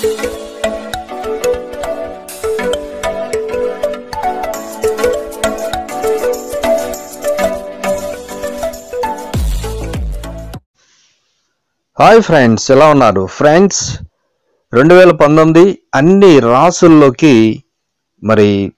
Hi friends ఎలా ఉన్నారు? Friends రెండు వేల పంతొమ్మిది అన్ని రాసుల్లోకి మరి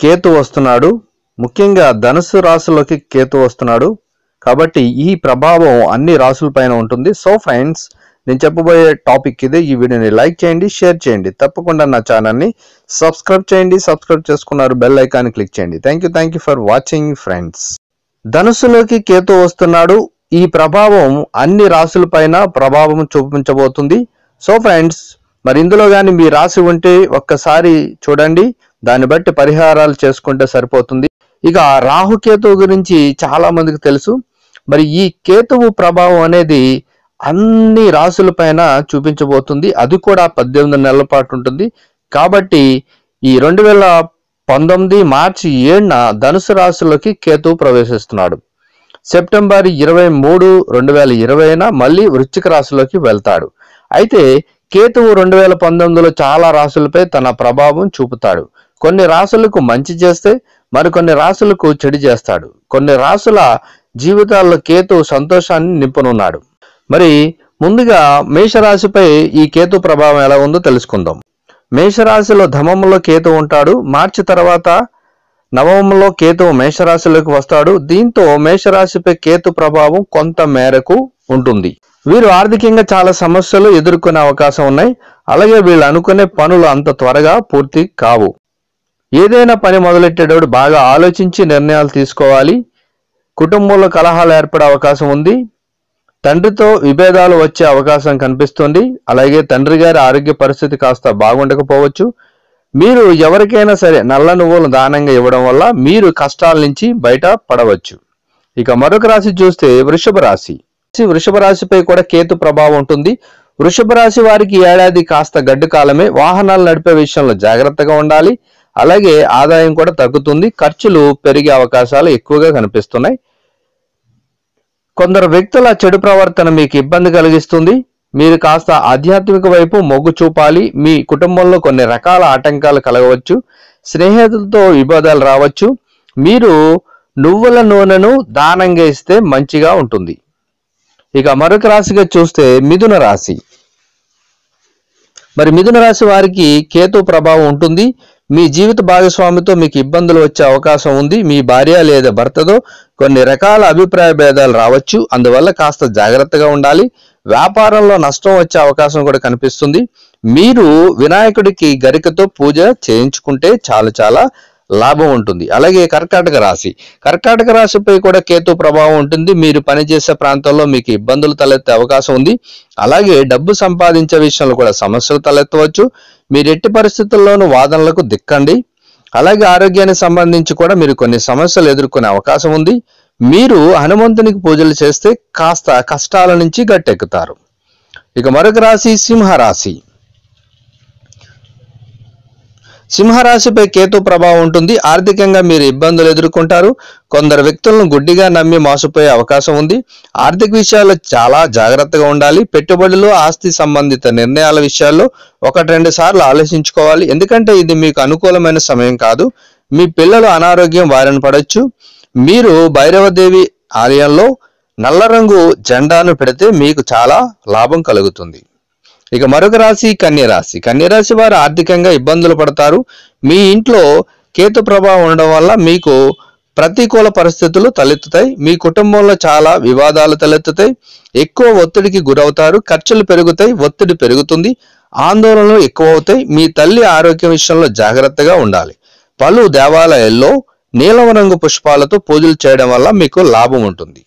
కేతు వస్తున్నాడు. ముఖ్యంగా ధనుసు రాసుల్లోకి కేతు వస్తున్నాడు. కాబట్టి ఈ ప్రభావం అన్ని రాసుల పైన ఉంటుంది. సో ఫ్రెండ్స్ నేను చెప్పబోయే టాపిక్ ఇది. ఈ వీడియోని లైక్ చేయండి షేర్ చేయండి. తప్పకుండా నా ఛానల్ని సబ్స్క్రైబ్ చేయండి. సబ్స్క్రైబ్ చేసుకున్నారు బెల్ ఐకాన్ క్లిక్ చేయండి. Thank you thank you for watching friends ధనుసులోకి Ketu వస్తున్నాడు. ఈ ప్రభావం అన్ని రాశులపైన ప్రభావం చూపించబోతుంది. సో ఫ్రెండ్స్ మరి ఇందులో కానీ మీ రాశి ఉంటే ఒక్కసారి చూడండి. దాన్ని బట్టి పరిహారాలు చేసుకుంటే సరిపోతుంది. ఇక రాహుకేతువు గురించి చాలా మందికి తెలుసు. మరి ఈ కేతువు ప్రభావం అనేది అన్ని రాసుల పైన చూపించబోతుంది. అది కూడా పద్దెనిమిది నెలల పాటు ఉంటుంది. కాబట్టి ఈ రెండు వేల పంతొమ్మిది మార్చి ఏడున ధనుసు రాశిలోకి కేతు ప్రవేశిస్తున్నాడు. సెప్టెంబర్ ఇరవై మూడు రెండు వేల ఇరవైన మళ్ళీ వృశ్చిక రాశిలోకి వెళ్తాడు. అయితే కేతువు రెండు వేల పంతొమ్మిదిలో చాలా రాశులపై తన ప్రభావం చూపుతాడు. కొన్ని రాశులకు మంచి చేస్తే మరికొన్ని రాశులకు చెడు చేస్తాడు. కొన్ని రాశుల జీవితాల్లో కేతు సంతోషాన్ని నింపనున్నాడు. మరి ముందుగా మేషరాశిపై ఈ కేతు ప్రభావం ఎలా ఉందో తెలుసుకుందాం. మేషరాశిలో ధమంలో కేతు ఉంటాడు మార్చి తర్వాత నవమంలో కేతు మేషరాశిలోకి వస్తాడు. దీంతో మేషరాశిపై కేతు ప్రభావం కొంత మేరకు ఉంటుంది. వీరు ఆర్థికంగా చాలా సమస్యలు ఎదుర్కొనే అవకాశం ఉన్నాయి. అలాగే వీళ్ళు అనుకునే పనులు అంత త్వరగా పూర్తి కావు. ఏదైనా పని మొదలెట్టేటప్పుడు బాగా ఆలోచించి నిర్ణయాలు తీసుకోవాలి. కుటుంబంలో కలహాలు ఏర్పడే అవకాశం ఉంది. తండ్రితో విభేదాలు వచ్చే అవకాశం కనిపిస్తుంది. అలాగే తండ్రి గారి ఆరోగ్య పరిస్థితి కాస్త బాగుండకపోవచ్చు. మీరు ఎవరికైనా సరే నల్ల నువ్వులు దానంగా ఇవ్వడం వల్ల మీరు కష్టాల నుంచి బయట పడవచ్చు. ఇక మరొక రాశి చూస్తే వృషభ రాశి. వృషభ రాశిపై కూడా కేతు ప్రభావం ఉంటుంది. వృషభ రాశి వారికి ఏడాది కాస్త గడ్డు కాలమే. వాహనాలు నడిపే విషయంలో జాగ్రత్తగా ఉండాలి. అలాగే ఆదాయం కూడా తగ్గుతుంది. ఖర్చులు పెరిగే అవకాశాలు ఎక్కువగా కనిపిస్తున్నాయి. కొందరు వ్యక్తుల చెడు ప్రవర్తన మీకు ఇబ్బంది కలిగిస్తుంది. మీరు కాస్త ఆధ్యాత్మిక వైపు మొగ్గు చూపాలి. మీ కుటుంబంలో కొన్ని రకాల ఆటంకాలు కలగవచ్చు. స్నేహితులతో విభేదాలు రావచ్చు. మీరు నువ్వుల నూనెను దానంగా ఇస్తే మంచిగా ఉంటుంది. ఇక మరొక రాశిగా చూస్తే మిథున రాశి. మరి మిథున రాశి వారికి కేతు ప్రభావం ఉంటుంది. మీ జీవిత భాగస్వామితో మీకు ఇబ్బందులు వచ్చే అవకాశం ఉంది మీ భార్య లేదా భర్తతో కొన్ని రకాల అభిప్రాయ భేదాలు రావచ్చు. అందువల్ల కాస్త జాగ్రత్తగా ఉండాలి. వ్యాపారంలో నష్టం వచ్చే అవకాశం కూడా కనిపిస్తుంది. మీరు వినాయకుడికి గరికతో పూజ చేయించుకుంటే చాలా చాలా లాభం ఉంటుంది. అలాగే కర్కాటక రాశి. కర్కాటక రాశిపై కూడా కేతు ప్రభావం ఉంటుంది. మీరు పనిచేసే ప్రాంతంలో మీకు ఇబ్బందులు తలెత్తే అవకాశం ఉంది. అలాగే డబ్బు సంపాదించే విషయంలో కూడా సమస్యలు తలెత్తవచ్చు. మీరు ఎట్టి పరిస్థితుల్లోనూ వాదనలకు దిక్కండి. అలాగే ఆరోగ్యానికి సంబంధించి కూడా మీరు కొన్ని సమస్యలు ఎదుర్కొనే అవకాశం ఉంది. మీరు హనుమంతునికి పూజలు చేస్తే కాస్త కష్టాల నుంచి గట్టెక్కుతారు. ఇక మరొక రాశి సింహరాశి. సింహరాశిపై కేతు ప్రభావం ఉంటుంది. ఆర్థికంగా మీరు ఇబ్బందులు ఎదుర్కొంటారు. కొందరు వ్యక్తులను గుడ్డిగా నమ్మి మోసపోయే అవకాశం ఉంది. ఆర్థిక విషయాల్లో చాలా జాగ్రత్తగా ఉండాలి. పెట్టుబడులు ఆస్తి సంబంధిత నిర్ణయాల విషయాల్లో ఒకటి రెండు సార్లు ఆలోచించుకోవాలి. ఎందుకంటే ఇది మీకు అనుకూలమైన సమయం కాదు. మీ పిల్లలు అనారోగ్యం బారిన పడవచ్చు మీరు భైరవదేవి ఆలయంలో నల్ల రంగు జెండాను పెడితే మీకు చాలా లాభం కలుగుతుంది. ఇక మరొక రాశి కన్యరాశి కన్యరాశి వారు ఆర్థికంగా ఇబ్బందులు పడతారు. మీ ఇంట్లో కేతు ప్రభావం ఉండడం వల్ల మీకు ప్రతికూల పరిస్థితులు తలెత్తుతాయి. మీ కుటుంబంలో చాలా వివాదాలు తలెత్తుతాయి. ఎక్కువ ఒత్తిడికి గురవుతారు. ఖర్చులు పెరుగుతాయి. ఒత్తిడి పెరుగుతుంది. ఆందోళనలు ఎక్కువ అవుతాయి మీ తల్లి ఆరోగ్యం విషయంలో జాగ్రత్తగా ఉండాలి. పలు దేవాలయాల్లో నీలం రంగు పుష్పాలతో పూజలు చేయడం వల్ల మీకు లాభం ఉంటుంది.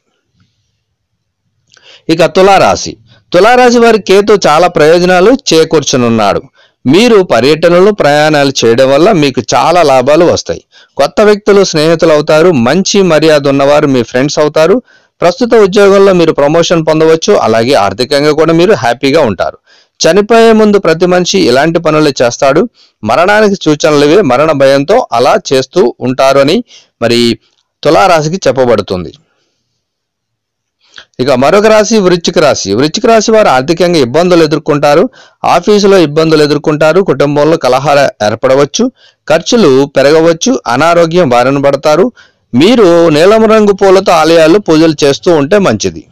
ఇక తులారాశి. తులారాశి వారి కేతు చాలా ప్రయోజనాలు చేకూర్చనున్నాడు. మీరు పర్యటనలు ప్రయాణాలు చేయడం వల్ల మీకు చాలా లాభాలు వస్తాయి. కొత్త వ్యక్తులు స్నేహితులు అవుతారు మంచి మర్యాద ఉన్నవారు మీ ఫ్రెండ్స్ అవుతారు. ప్రస్తుత ఉద్యోగంలో మీరు ప్రమోషన్ పొందవచ్చు అలాగే ఆర్థికంగా కూడా మీరు హ్యాపీగా ఉంటారు. చనిపోయే ముందు ప్రతి మనిషి ఇలాంటి పనులు చేస్తాడు. మరణానికి సూచనలు మరణ భయంతో అలా చేస్తూ ఉంటారు అని మరి తులారాశికి చెప్పబడుతుంది. ఇక మరొక రాశి వృశ్చిక రాశి. వృశ్చిక రాశి వారు ఆర్థికంగా ఇబ్బందులు ఎదుర్కొంటారు ఆఫీసులో ఇబ్బందులు ఎదుర్కొంటారు కుటుంబంలో కలహాలు ఏర్పడవచ్చు ఖర్చులు పెరగవచ్చు అనారోగ్యం బారిన పడతారు. మీరు నీలం రంగు పూలతో ఆలయాలు పూజలు చేస్తూ ఉంటే మంచిది.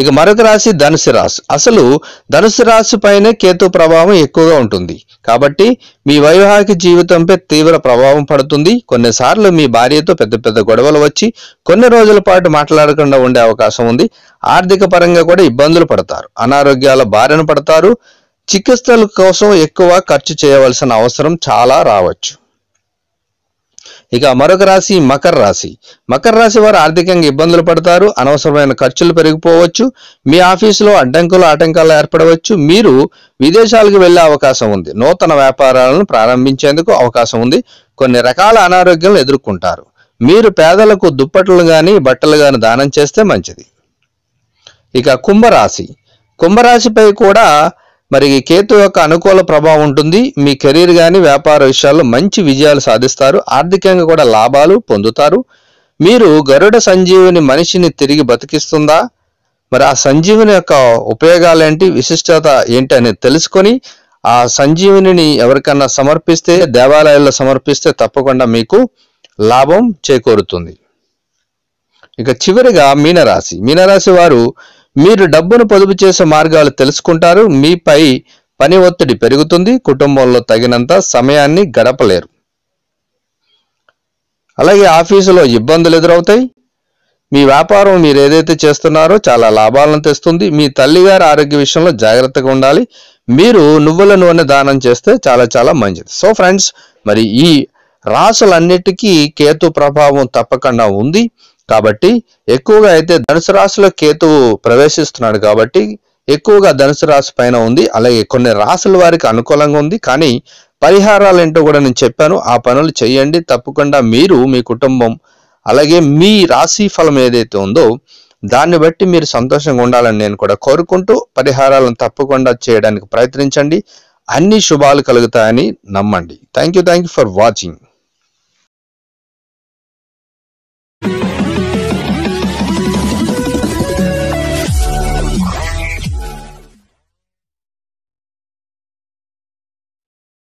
ఇక మరొక రాశి ధనుసు రాశి. అసలు ధనుసు రాశి పైనే కేతు ప్రభావం ఎక్కువగా ఉంటుంది. కాబట్టి మీ వైవాహిక జీవితంపై తీవ్ర ప్రభావం పడుతుంది. కొన్నిసార్లు మీ భార్యతో పెద్ద పెద్ద గొడవలు వచ్చి కొన్ని రోజుల పాటు మాట్లాడకుండా ఉండే అవకాశం ఉంది. ఆర్థిక పరంగా కూడా ఇబ్బందులు పడతారు. అనారోగ్యాల బారిన పడతారు. చికిత్సల కోసం ఎక్కువ ఖర్చు చేయవలసిన అవసరం చాలా రావచ్చు. ఇక మరొక రాశి మకర రాశి. మకర రాశి వారు ఆర్థికంగా ఇబ్బందులు పడతారు అనవసరమైన ఖర్చులు పెరిగిపోవచ్చు మీ ఆఫీసులో అడ్డంకులు ఆటంకాలు ఏర్పడవచ్చు మీరు విదేశాలకు వెళ్ళే అవకాశం ఉంది. నూతన వ్యాపారాలను ప్రారంభించేందుకు అవకాశం ఉంది. కొన్ని రకాల అనారోగ్యాలను ఎదుర్కొంటారు. మీరు పేదలకు దుప్పట్లు కానీ బట్టలు కానీ దానం చేస్తే మంచిది. ఇక కుంభరాశి. కుంభరాశిపై కూడా మరి కేతు యొక్క అనుకూల ప్రభావం ఉంటుంది. మీ కెరీర్ కానీ వ్యాపార విషయాల్లో మంచి విజయాలు సాధిస్తారు. ఆర్థికంగా కూడా లాభాలు పొందుతారు. మీరు గరుడ సంజీవుని మనిషిని తిరిగి బతికిస్తుందా? మరి ఆ సంజీవుని యొక్క ఉపయోగాలు ఏంటి విశిష్టత ఏంటి అనేది తెలుసుకొని ఆ సంజీవుని ఎవరికన్నా సమర్పిస్తే దేవాలయాల్లో సమర్పిస్తే తప్పకుండా మీకు లాభం చేకూరుతుంది. ఇక చివరిగా మీనరాశి. మీనరాశి వారు మీరు డబ్బును పొదుపు చేసే మార్గాలు తెలుసుకుంటారు. మీపై పని ఒత్తిడి పెరుగుతుంది. కుటుంబంలో తగినంత సమయాన్ని గడపలేరు. అలాగే ఆఫీసులో ఇబ్బందులు ఎదురవుతాయి. మీ వ్యాపారం మీరు ఏదైతే చేస్తున్నారో చాలా లాభాలను తెస్తుంది. మీ తల్లిగారి ఆరోగ్య విషయంలో జాగ్రత్తగా ఉండాలి. మీరు నువ్వుల నూనె దానం చేస్తే చాలా చాలా మంచిది. సో ఫ్రెండ్స్ మరి ఈ రాసులన్నిటికీ కేతు ప్రభావం తప్పకుండా ఉంది. కాబట్టి ఎక్కువగా అయితే ధనుసు రాశిలో కేతువు ప్రవేశిస్తున్నాడు కాబట్టి ఎక్కువగా ధనుసు రాశి పైన ఉంది. అలాగే కొన్ని రాసుల వారికి అనుకూలంగా ఉంది. కానీ పరిహారాలు ఏంటో కూడా నేను చెప్పాను. ఆ పనులు చేయండి. తప్పకుండా మీరు మీ కుటుంబం అలాగే మీ రాశి ఫలం ఏదైతే ఉందో దాన్ని బట్టి మీరు సంతోషంగా ఉండాలని నేను కూడా కోరుకుంటూ పరిహారాలను తప్పకుండా చేయడానికి ప్రయత్నించండి. అన్ని శుభాలు కలుగుతాయని నమ్మండి. Thank you thank you for watching